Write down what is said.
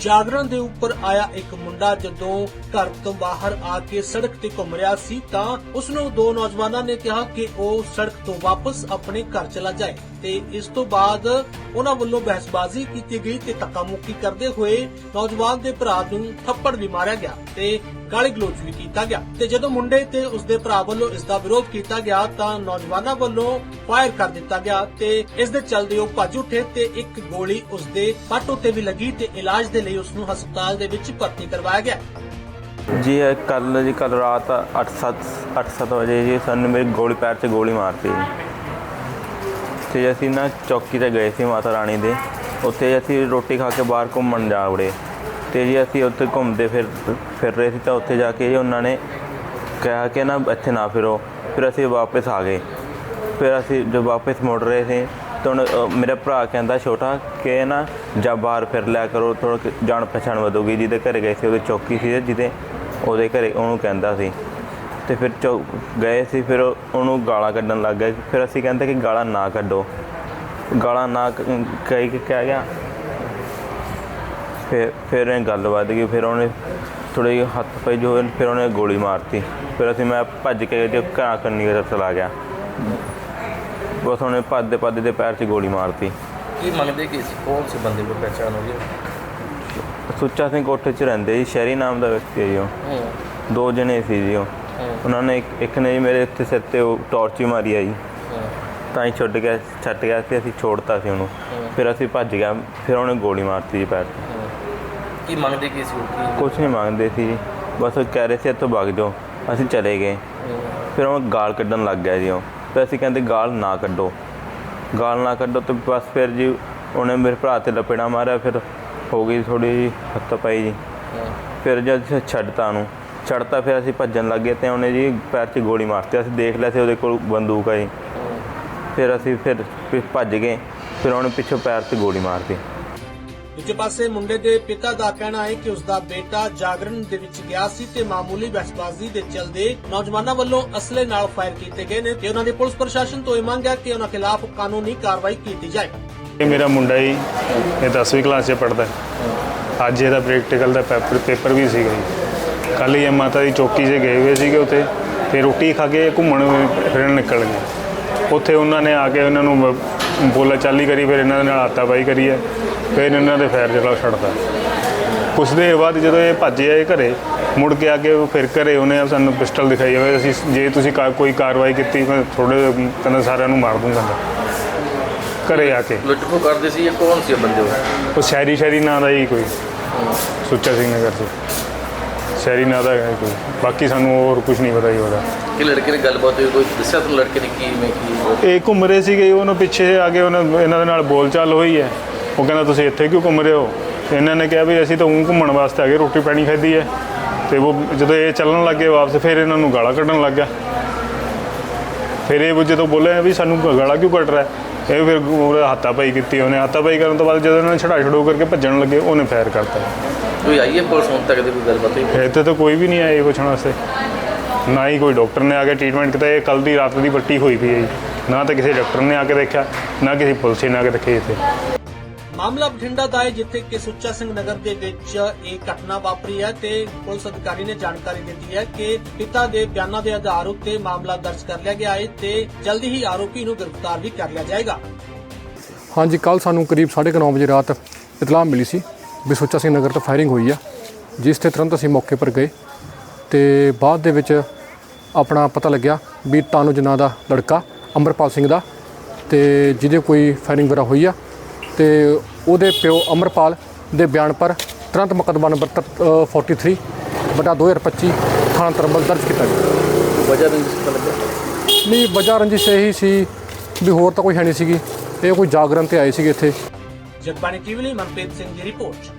ਜਾਗਰਣ ਦੇ ਉੱਪਰ ਆਇਆ ਇੱਕ ਮੁੰਡਾ ਜਦੋਂ ਘਰ ਤੋਂ ਬਾਹਰ ਆ ਕੇ ਸੜਕ ਤੇ ਘੁੰਮ ਰਿਹਾ ਸੀ ਤਾਂ ਉਸ ਨੂੰ ਦੋ ਨੌਜਵਾਨਾਂ ਨੇ ਕਿਹਾ ਕਿ ਉਹ ਸੜਕ ਤੋਂ ਵਾਪਸ ਆਪਣੇ ਘਰ ਚਲਾ ਜਾਏ ਤੇ ਇਸ ਤੋਂ ਬਾਅਦ ਉਹਨਾਂ ਵੱਲੋਂ ਬਹਿਸਬਾਜ਼ੀ ਕੀਤੀ ਗਈ ਤੇ ਧੱਕਾ ਮੁੱਕੀ ਕਰਦੇ ਹੋਏ ਨੌਜਵਾਨ ਦੇ ਭਰਾ ਨੂੰ ਥੱਪੜ ਵੀ ਮਾਰਿਆ ਗਿਆ ਤੇ ਗਾਲੀ ਗਲੋਚ ਵੀ ਕੀਤਾ ਗਿਆ। ਤੇ ਜਦੋਂ ਮੁੰਡੇ ਤੇ ਉਸਦੇ ਭਰਾ ਵੱਲੋਂ ਇਸ ਦਾ ਵਿਰੋਧ ਕੀਤਾ ਗਿਆ, ਤਾਂ ਨੌਜਵਾਨਾਂ ਵੱਲੋਂ ਫਾਇਰ ਕਰ ਦਿੱਤਾ ਗਿਆ ਤੇ ਇਸ ਦੇ ਚੱਲਦੇ ਉਹ ਭੱਜ ਉੱਠੇ ਤੇ ਇੱਕ ਗੋਲੀ ਉਸਦੇ ਪੱਟ ਉੱਤੇ ਵੀ ਲੱਗੀ ਤੇ ਇਲਾਜ ਦੇ ਲਈ ਉਸ ਨੂੰ ਹਸਪਤਾਲ ਦੇ ਵਿੱਚ ਭਰਤੀ ਕਰਵਾਇਆ ਗਿਆ। ਜੀ ਕੱਲ ਜੀ ਕੱਲ ਰਾਤ 8-7 8-7 ਵਜੇ ਜੀ ਸਾਨੂੰ ਮੇਰੀ ਗੋਲੀ ਪੈਰ 'ਚ ਗੋਲੀ ਮਾਰਤੀ ਤੇ ਅਸੀਂ ਨਾ ਚੌਕੀ ਤੇ ਗਏ ਸੀ ਮਾਤਾ ਰਾਣੀ ਦੇ। ਉੱਥੇ ਅਸੀਂ ਰੋਟੀ ਖਾ ਕੇ ਬਾਹਰ ਘੁੰਮਣ ਜਾ ਵੜੇ। ਤੇ ਜੀ ਅਸੀਂ ਉੱਥੇ ਘੁੰਮਦੇ ਫਿਰ ਫਿਰ ਰਹੇ ਸੀ ਤਾਂ ਉੱਥੇ ਜਾ ਕੇ ਜੀ ਉਹਨਾਂ ਨੇ ਕਿਹਾ ਕਿ ਨਾ ਇੱਥੇ ਨਾ ਫਿਰੋ ਫਿਰ ਅਸੀਂ ਵਾਪਸ ਆ ਗਏ। ਫਿਰ ਅਸੀਂ ਜਦ ਵਾਪਸ ਮੁੜ ਰਹੇ ਸੀ ਤਾਂ ਹੁਣ, ਮੇਰਾ ਭਰਾ ਕਹਿੰਦਾ ਛੋਟਾ ਕਿ ਨਾ ਜਾ ਬਾਹਰ ਫਿਰ ਲਿਆ ਕਰੋ ਥੋੜਾ ਜਾਣ ਪਛਾਣ ਵਧੂਗੀ। ਜਿਹਦੇ ਘਰੇ ਗਏ ਸੀ ਉਹਦੇ ਚੌਕੀ ਸੀ ਜਿਹਦੇ ਉਹਦੇ ਘਰੇ ਉਹਨੂੰ ਕਹਿੰਦਾ ਸੀ। ਤੇ ਫਿਰ ਚੌ ਗਏ ਸੀ ਫਿਰ ਉਹਨੂੰ ਗਾਲਾਂ ਕੱਢਣ ਲੱਗ ਗਏ। ਫਿਰ ਅਸੀਂ ਕਹਿੰਦੇ ਕਿ ਗਾਲਾਂ ਨਾ ਕੱਢੋ। ਗਾਲਾਂ ਨਾ ਕ- ਕਹੀ ਕਿ ਕਿਹਾ ਗਿਆ ਫਿਰ ਫਿਰ ਇਹ ਗੱਲ ਵੱਧ ਗਈ ਫਿਰ ਉਹਨੇ ਥੋੜੇ ਜਿਹੇ ਹੱਥ ਪੈ ਜੋ ਹੋਏ, ਫਿਰ ਉਹਨੇ ਗੋਲੀ ਮਾਰਤੀ। ਫਿਰ ਅਸੀਂ ਮੈਂ ਭੱਜ ਕੇ ਤੇ ਘਰਾਂ ਕੰਨੀ ਦਾ ਚਲਾ ਗਿਆ। ਬਸ ਉਹਨੇ ਭੱਜਦੇ ਭੱਜਦੇ ਦੇ ਪੈਰ 'ਚ ਗੋਲੀ ਮਾਰਤੀ। ਕੀ ਮੰਗਦੇ ਕੀ ਸੀ? ਕੌਣ ਸੀ ਬੰਦੇ ਕੋਈ ਪਹਿਚਾਣ ਹੋ ਗਈ ਸੁੱਚਾ ਸਿੰਘ ਕੋਠੇ 'ਚ ਰਹਿੰਦੇ ਜੀ ਸ਼ਹਿਰੀ ਨਾਮ ਦਾ ਵਿਅਕਤੀ ਹੈ ਜੀ ਉਹ। ਦੋ ਜਣੇ ਸੀ ਜੀ ਉਹ। ਉਹਨਾਂ ਨੇ ਇੱਕ- ਨੇ ਜੀ ਮੇਰੇ ਇੱਥੇ ਸਿਰ ਤੇ ਟਾਰਚ ਹੀ ਮਾਰੀ ਆ ਜੀ। ਹੂੰ। ਤਾਂ ਹੀ ਛੁੱਟ ਗਿਆ ਛੱਟ ਗਿਆ ਸੀ ਅਸੀਂ ਛੋੜਤਾ ਸੀ ਉਹਨੂੰ। ਫਿਰ ਅਸੀਂ ਭੱਜ ਗਿਆ ਫਿਰ ਉਹਨੇ ਗੋਲੀ ਮਾਰਤੀ ਜੀ ਪੈਰ 'ਚ। ਹੂੰ। ਕੀ ਮੰਗਦੇ ਕੀ ਸੀ ਉਹ ਕੀ? ਕੁਛ ਨਹੀਂ ਮੰਗਦੇ ਸੀ ਜੀ। ਬਸ ਉਹ ਕਹਿ ਰਹੇ ਸੀ ਇੱਥੋਂ ਭੱਜ ਜਾਓ ਅਸੀਂ ਚਲੇ ਗਏ। ਫਿਰ ਉਹ ਗਾਲ ਕੱਢਣ ਲੱਗ ਗਿਆ ਜੀ ਉਹ। ਫਿਰ ਅਸੀਂ ਕਹਿੰਦੇ ਗਾਲ ਨਾ ਕੱਢੋ। ਗਾਲ ਨਾ ਕੱਢੋ ਤੇ ਬਸ ਫਿਰ ਜੀ ਉਹਨੇ ਮੇਰੇ ਭਰਾ ਤੇ ਲਪੇੜਾ ਮਾਰਿਆ ਫਿਰ ਹੋ ਗਈ ਥੋੜੀ ਜੀ ਹੱਥ ਪਾਈ ਜੀ। ਫਿਰ ਜਦ ਛੱਡਤਾ ਉਹਨੂੰ ਛੱਡਤਾ ਫਿਰ ਅਸੀਂ ਭੱਜਣ ਲੱਗੇ ਤੇ ਉਹਨੇ ਜੀ ਪੈਰ 'ਚ ਗੋਲੀ ਮਾਰਤੀ ਅਸੀਂ ਦੇਖ ਲਿਆ ਸੀ ਉਹਦੇ ਕੋਲ ਬੰਦੂਕ ਆ ਜੀ। ਫਿਰ ਅਸੀਂ ਫਿਰ ਫਿਰ ਭੱਜ ਗਏ। ਫਿਰ ਉਹਨੇ ਪਿੱਛੋਂ ਪੈਰ 'ਤੇ ਗੋਲੀ ਮਾਰਤੀ ਦੂਜੇ ਪਾਸੇ ਮੁੰਡੇ ਦੇ ਪਿਤਾ ਦਾ ਕਹਿਣਾ ਹੈ ਕਿ ਉਸ ਦਾ ਬੇਟਾ ਜਾਗਰਣ ਦੇ ਵਿੱਚ ਗਿਆ ਸੀ ਤੇ ਮਾਮੂਲੀ ਬਹਿਸਬਾਜ਼ੀ ਦੇ ਚਲਦੇ ਨੌਜਵਾਨਾਂ ਵੱਲੋਂ ਅਸਲੇ ਨਾਲ ਫਾਇਰ ਕੀਤੇ ਗਏ ਨੇ ਤੇ ਉਹਨਾਂ ਦੀ ਪੁਲਿਸ ਪ੍ਰਸ਼ਾਸਨ ਤੋਂ ਇਹ ਮੰਗ ਹੈ ਕਿ ਉਹਨਾਂ ਖਿਲਾਫ ਕਾਨੂੰਨੀ ਕਾਰਵਾਈ ਕੀਤੀ ਜਾਏ। ਇਹ ਮੇਰਾ ਮੁੰਡਾ ਹੀ ਇਹ 10ਵੀਂ ਕਲਾਸ 'ਚ ਪੜਦਾ ਅੱਜ ਇਹਦਾ ਪ੍ਰੈਕਟੀਕਲ ਦਾ ਪੇਪਰ ਪੇਪਰ ਵੀ ਸੀਗਾ ਜੀ। ਕੱਲ ਹੀ ਇਹ ਮਾਤਾ ਦੀ ਚੌਕੀ ਚ ਗਏ ਹੋਏ ਸੀਗੇ ਉੱਥੇ ਤੇ ਰੋਟੀ ਖਾ ਕੇ ਘੁੰਮਣ ਫਿਰਨ ਨਿਕਲ ਗਏ। ਉੱਥੇ ਉਹਨਾਂ ਨੇ ਆ ਕੇ ਉਹਨਾਂ ਨੂੰ ਬੋਲਾ ਚਾਲੀ ਕਰੀ, ਫਿਰ ਇਹਨਾਂ ਦੇ ਨਾਲ ਹਾਤਾਪਾਈ ਕਰੀ ਹੈ। ਫਿਰ ਇਹਨਾਂ ਦੇ ਫੈਰ ਜਿਹੜਾ ਛੱਡਦਾ ਕੁਛ ਦੇਰ ਬਾਅਦ ਜਦੋਂ ਇਹ ਭੱਜੇ ਆਏ ਘਰੇ ਮੁੜ ਕੇ ਆ ਕੇ ਫਿਰ ਘਰੇ ਉਹਨੇ ਸਾਨੂੰ ਪਿਸਟਲ ਦਿਖਾਈ ਹੋਵੇ ਅਸੀਂ ਜੇ ਤੁਸੀਂ ਕੋਈ ਕਾਰਵਾਈ ਕੀਤੀ ਮੈਂ ਥੋੜੇ ਕਹਿੰਦਾ ਸਾਰਿਆਂ ਨੂੰ ਮਾਰ ਦੂੰਗਾ ਘਰੇ ਆ ਕੇ। ਲੁੱਟ ਖੋ ਕਰਦੇ ਸੀ ਇਹ ਕੌਣ ਸੀ ਬੰਦੇ ਉਹ? ਉਹ ਸ਼ਹਿਰੀ ਸ਼ਹਿਰੀ ਨਾਂ ਦਾ ਹੀ ਕੋਈ। ਸੁੱਚਾ ਸਿੰਘ ਨਗਰ ਤੋਂ ਸ਼ਹਿਰੀ ਨਾਂ ਦਾ ਹੈ ਕੋਈ। ਬਾਕੀ ਸਾਨੂੰ ਹੋਰ ਕੁਝ ਨਹੀਂ ਪਤਾ ਜੀ ਉਹਦਾ। ਕਿ ਲੜਕੇ ਨੇ ਗੱਲਬਾਤ ਹੋਈ ਕੋਈ ਦੱਸਿਆ ਤੁਹਾਨੂੰ ਲੜਕੇ ਨੇ ਕੀ ਮੈਂ ਕੀ? ਇਹ ਘੁੰਮ ਰਹੇ ਸੀਗੇ ਉਹਨੂੰ ਪਿੱਛੇ ਆ ਕੇ ਉਹਨਾਂ ਇਹਨਾਂ ਦੇ ਨਾਲ ਬੋਲਚਾਲ ਹੋਈ ਹੈ। ਉਹ ਕਹਿੰਦਾ ਤੁਸੀਂ ਇੱਥੇ ਕਿਉਂ ਘੁੰਮ ਰਹੇ ਹੋ? ਇਹਨਾਂ ਨੇ ਕਿਹਾ ਵੀ ਅਸੀਂ ਤਾਂ ਊਂ ਘੁੰਮਣ ਵਾਸਤੇ ਆ ਗਏ ਰੋਟੀ ਪਾਣੀ ਖਾਧੀ ਹੈ। ਤੇ ਉਹ ਜਦੋਂ ਇਹ ਚੱਲਣ ਲੱਗੇ ਵਾਪਸ ਫਿਰ ਇਹਨਾਂ ਨੂੰ ਗਾਲਾਂ ਕੱਢਣ ਲੱਗ ਗਿਆ। ਫਿਰ ਇਹ ਜਦੋਂ ਬੋਲੇ ਵੀ ਸਾਨੂੰ ਗਾਲਾਂ ਕਿਉਂ ਕੱਢ ਰਿਹਾ? ਇਹ ਫਿਰ ਉਹਦਾ ਹੱਥਾਪਾਈ ਕੀਤੀ ਉਹਨੇ। ਹੱਥਾਪਾਈ ਕਰਨ ਤੋਂ ਬਾਅਦ ਜਦੋਂ ਇਹਨਾਂ ਨੇ ਛੜਾ ਛੜੋ ਕਰਕੇ ਭੱਜਣ ਲੱਗੇ ਉਹਨੇ ਫਾਇਰ ਕਰਤਾ। ਕੋਈ ਆਈ ਹੈ ਪੁਲਿਸ ਹੁਣ ਤੱਕ ਦੀ ਕੋਈ ਗੱਲਬਾਤ ਹੋਈ? ਇੱਥੇ ਤਾਂ ਕੋਈ ਵੀ ਨਹੀਂ ਆਇਆ ਇਹ ਪੁੱਛਣ ਵਾਸਤੇ। ਨਾ ਹੀ ਕੋਈ ਡਾਕਟਰ ਨੇ ਆ ਕੇ ਟ੍ਰੀਟਮੈਂਟ ਕੀਤਾ ਇਹ ਕੱਲ ਦੀ ਰਾਤ ਦੀ ਪੱਟੀ ਹੋਈ ਪਈ ਹੈ ਨਾ ਤਾਂ ਕਿਸੇ ਡਾਕਟਰ ਨੇ ਆ ਕੇ ਦੇਖਿਆ ਨਾ ਕਿਸੇ ਪੁਲਿਸ ਨੇ ਆ ਕੇ ਦੇਖਿਆ ਇੱਥੇ। ਮਾਮਲਾ ਬਠਿੰਡਾ ਦਾ ਹੈ, ਜਿੱਥੇ ਕਿ ਸੁੱਚਾ ਸਿੰਘ ਨਗਰ ਦੇ ਵਿੱਚ ਇਹ ਘਟਨਾ ਵਾਪਰੀ ਹੈ ਤੇ ਪੁਲਿਸ ਅਧਿਕਾਰੀ ਨੇ ਜਾਣਕਾਰੀ ਦਿੱਤੀ ਹੈ ਕਿ ਪਿਤਾ ਦੇ ਬਿਆਨਾਂ ਦੇ ਆਧਾਰ ਉੱਤੇ ਮਾਮਲਾ ਦਰਜ ਕਰ ਲਿਆ ਗਿਆ ਹੈ ਤੇ ਜਲਦੀ ਹੀ ਆਰੋਪੀ ਨੂੰ ਗ੍ਰਿਫਤਾਰ ਵੀ ਕਰ ਲਿਆ ਜਾਏਗਾ। ਹਾਂਜੀ ਕੱਲ ਸਾਨੂੰ ਕਰੀਬ 9:30 ਵਜੇ ਰਾਤ ਇਤਲਾਹ ਮਿਲੀ ਸੀ ਵੀ ਸੁੱਚਾ ਸਿੰਘ ਨਗਰ ਤੋਂ ਫਾਇਰਿੰਗ ਹੋਈ ਆ, ਜਿਸ ਤੇ ਤੁਰੰਤ ਅਸੀਂ ਮੌਕੇ ਪਰ ਗਏ ਤੇ ਬਾਅਦ ਦੇ ਵਿੱਚ ਆਪਣਾ ਪਤਾ ਲੱਗਿਆ ਵੀ ਤਾਨੂ ਜਨਾ ਦਾ ਲੜਕਾ ਅੰਮ੍ਰਿਤਪਾਲ ਸਿੰਘ ਦਾ ਤੇ ਜਿਹਦੇ ਕੋਈ ਫਾਇਰਿੰਗ ਵਗੈਰਾ ਹੋਈ ਆ ਤੇ ਉਹਦੇ ਪਿਓ ਅਮਰਪਾਲ ਦੇ ਬਿਆਨ ਪਰ ਤੁਰੰਤ ਮੁਕੱਦਮਾ ਨੰਬਰ ਤ- ਅ, 43 ਬਟਾ 2025 ਥਾਣਾ ਤਰਮਲ ਦਰਜ ਕੀਤਾ ਗਿਆ। ਵਜ੍ਹਾ ਨਹੀਂ ਪਤਾ ਲੱਗਿਆ? ਨਹੀਂ ਵਜ੍ਹਾ ਰੰਜਿਸ਼ ਇਹੀ ਸੀ ਵੀ ਹੋਰ ਤਾਂ ਕੋਈ ਹੈ ਨਹੀਂ ਸੀਗੀ। ਇਹ ਕੋਈ ਜਾਗਰਣ ਤੇ ਆਏ ਸੀਗੇ ਇੱਥੇ। ਜਗਬਾਣੀ ਟੀਵੀ ਲਈ ਮਨਪ੍ਰੀਤ ਸਿੰਘ ਦੀ ਰਿਪੋਰਟ।